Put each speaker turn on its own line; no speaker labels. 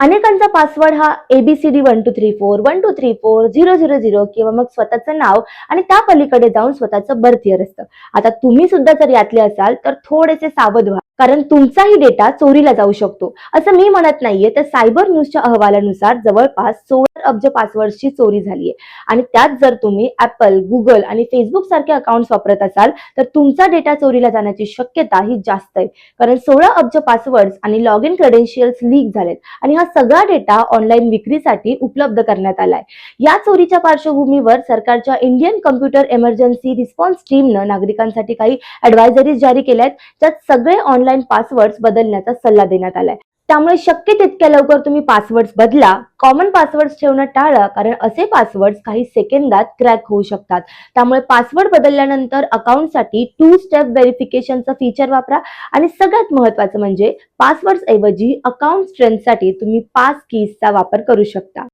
अनेकांचा पासवर्ड हा A B C D one two three four one two three four zero zero zero किंवा मग स्वतःचं नाव आणि त्या पलीकडे जाऊन स्वतःचं बर्थ इयर असतं. आता तुम्ही सुद्धा जर यातले असाल तर थोडेसे सावध व्हा. कारण तुमचाही डेटा चोरीला जाऊ शकतो. असं मी म्हणत नाहीये. तर सायबर न्यूजच्या अहवालानुसार जवळपास सोळा अब्ज पासवर्डची चोरी झाली आहे आणि त्यात जर तुम्ही ऍपल गुगल आणि फेसबुक सारखे अकाउंट वापरत असाल तर तुमचा डेटा चोरीला जाण्याची शक्यता ही जास्त आहे. कारण सोळा अब्ज पासवर्ड आणि लॉग इन क्रेडेन्शियल्स लीक झालेत. आणि हा सगळा डेटा ऑनलाईन विक्रीसाठी उपलब्ध करण्यात आलाय. या चोरीच्या पार्श्वभूमीवर सरकारच्या इंडियन कम्प्युटर इमर्जन्सी रिस्पॉन्स टीमनं नागरिकांसाठी काही ऍडवायझरीज जारी केल्या आहेत त्यात सगळे ऑनलाईन पासवर्ड बदलण्याचा सल्ला देण्यात आलाय. त्यामुळे शक्य तितक्या लवकर तुम्ही पासवर्ड बदला. कॉमन पासवर्ड ठेवणं टाळा कारण असे पासवर्ड काही सेकंदात क्रॅक होऊ शकतात. त्यामुळे पासवर्ड बदलल्यानंतर अकाउंटसाठी टू स्टेप व्हेरिफिकेशनचं फीचर वापरा. आणि सगळ्यात महत्वाचं म्हणजे पासवर्ड ऐवजी अकाउंट स्ट्रेंथसाठी तुम्ही पास कीजचा वापर करू शकता.